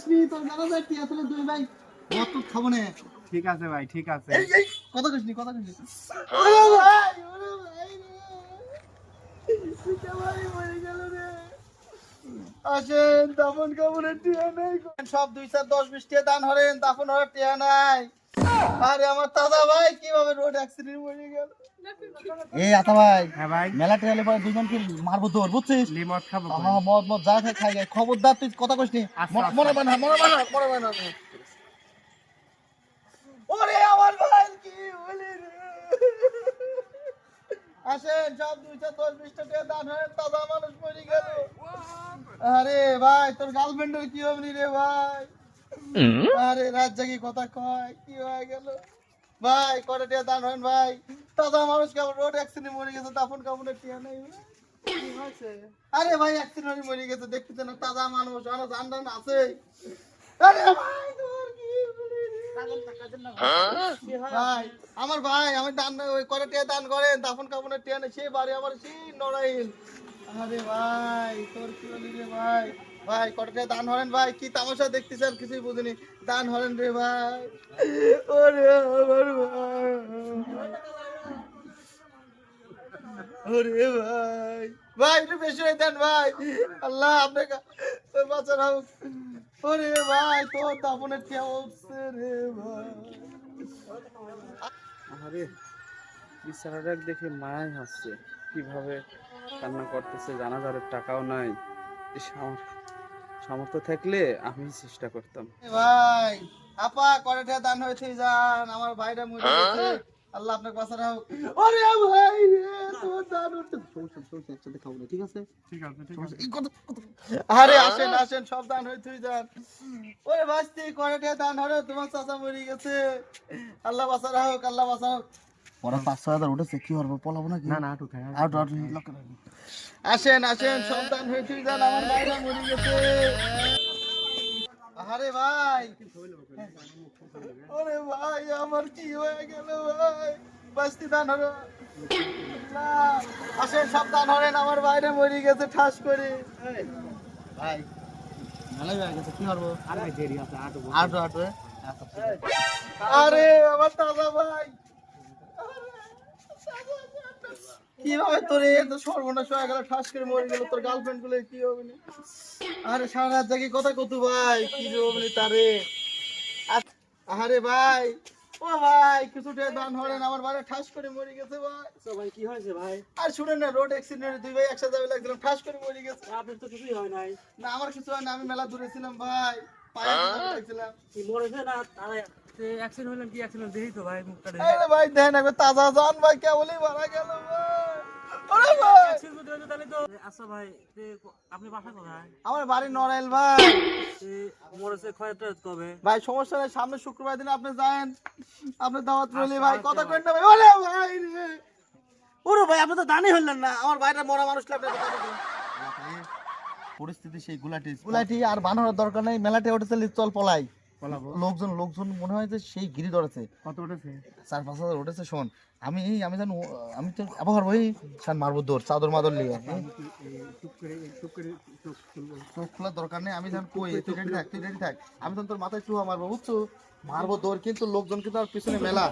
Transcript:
করিস নি তোর জানা যায় টিয়া তোলে দুই ভাই। মদ খাব না। ঠিক আছে ভাই ঠিক আছে। কথা কইস নি কথা কইস আসেন দাফন কাপড়ের টিয়া নাই। সব দুই চার দশ বিশ টিয়া দান হরেন দাফন হওয়ার টিয়া নাই। আরে আমার দাদা ভাই কীভাবে রোড অ্যাক্সিডেন্ট মরে গেল? এই আতা ভাই হ্যাঁ ভাই। মেলা টেলে পরে দুজনকে মারবো তোর বুঝছিস? লিমট খাব আহা মদ মদ যা খাই খাই খাই। খবরদার তুই কথা কইস নি। আচ্ছা, মনে- আচ্ছা। বানা মনে বানা মনে বানা। ওরে আমার ভাই কি বলি রে? আসেন সব দুইটা দশ বিশটা টাকা দান হয় তাজা মানুষ মরে গেল। আরে ভাই তোর গার্লফ্রেন্ডের কি হবে নি রে ভাই? আরে রাত জাগি কথা কয়? কি হয়ে গেল? ভাই কটা টিয়া দান হয় ভাই? তাজা মানুষ কেমন রোড অ্যাক্সিডেন্ট মরে গেছে দাফন কাপড়ের টিয়া নেই? আরে ভাই অ্যাক্সিডেন্ট মরে গেছে না তাজা মানুষ আরও জানডান আছে। আরে ভাই তোর কি ভাই আমার ভাই আমি দান ওই করে টিয়া দান করেন দাফন কাপড়ের টিয়া নেই সেই বাড়ি আমার সেই নড়াইল। আরে ভাই তোর কি বলি রে ভাই? ভাই কটা দান হরেন ভাই কি তামাশা দেখতেছেন কিছুই বুঝিনি। দান হরেন রে ভাই। ওরে আমার ভাই। ওরে ভাই। ভাই একটু বেশি হয়ে দেন ভাই। আল্লাহ আপনাকে হোক। ওরে ভাই তোর দাপনের টিয়া উঠছে রে ভাই? আরে বিছানাটা দেখে মায়াই হাসছে। কীভাবে কান্না করতেছে জানাজারের টাকাও নাই। আমার সামর্থ্য থাকলে আমি চেষ্টা করতাম। ভাই আপা করে দান হয়েছে যান আমার ভাইরা মরে গেছে। আল্লাহ আপনাকে বাঁচান হোক। ওরে ভাই রে তোর দান উঠছে সমস্যা সমস্যা একসাথে খাব না ঠিক আছে? ঠিক আছে ঠিক কত- আরে আসেন আসেন সব দান হয়ে তুই যান ওরে বাস্তি কয়টা দান হলো? তোমার চাচা মরে গেছে। আল্লাহ বাঁচা হোক আল্লাহ বাঁচা হোক। ওরা পাঁচ ছয় হাজার উঠেছে কি করব পলাবো নাকি? না না আটু আসেন আসেন হয়ে তুই যান আমার ভাইরা মরে গেছে। আরে ভাই। ওরে ভাই আমার কি হয়ে গেল ভাই? বাস্তি দান হলো। আসেন সাবধান হলেন আমার বাইরে মরে গেছে ঠাস করে। ভাই ভালোই হয়ে গেছে কি করব? আরে ভাই আটু আটো আটো আরে আমার দাদা ভাই। কীভাবে তোর এত সর্বনাশ হয়ে গেল? ঠাস করে মরে গেল। তোর গার্লফ্রেন্ডগুলো কি হবে না? আরে সারা রাত জাগি কথা কত ভাই? কি হবে তারে? আরে ভাই। ও ভাই কিছু টাকা দান হলেন আমার বাড়ি ঠাস করে মরে গেছে ভাই। তো ভাই কি হয়েছে ভাই? আর শুনেন না রোড অ্যাক্সিডেন্ট দুই ভাই একসাথে যাবে লাগছিলাম ঠাস করে মরে গেছে। আপনার তো কিছুই হয় নাই। না আমার কিছু হয় না আমি মেলা দূরে ছিলাম ভাই। পায়ে লাগছিলাম। কি মরেছে না আরে অ্যাক্সিডেন্ট হলেন কি অ্যাক্সিডেন্ট দেখি তো ভাই মুখটা ভাই দেন একবার তাজা জান ভাই কেবলই মারা গেল ভাই। তাহলে তো আচ্ছা ভাই আপনি বাসা কোথায়? আমার বাড়ি নড়াইল ভাই। মরেছে খয়টা কবে? ভাই সমস্যা নেই সামনে শুক্রবার দিন আপনি যায়েন। আপনি দাওয়াত রইলে ভাই। কথা কইন না ভাই। ওরে ভাই রে। ওরে ভাই আপনি তো দানি হলেন না। আমার ভাইটা মরা মানুষ পরিস্থিতি সেই গুলাটি গুলাটি আর বানানোর দরকার নেই। মেলাতে উঠেছে চল পলাই। লোকজন লোকজন মনে হয় যে সেই গিরি ধরেছে। কত উঠেছে? চার পাঁচ হাজার উঠেছে শোন। আমি আমি জানো আমি তো আবার ভাই সান মারবো দৌড় চাদর মাদর লিয়ে। চোখ খোলার দরকার নেই আমি জান কই তুই রেডি থাক তুই রেডি থাক। আমি তখন তোর মাথায় চুহা মারবো বুঝছ? মারবো দৌড় কিন্তু লোকজন কিন্তু আর পিছনে মেলা।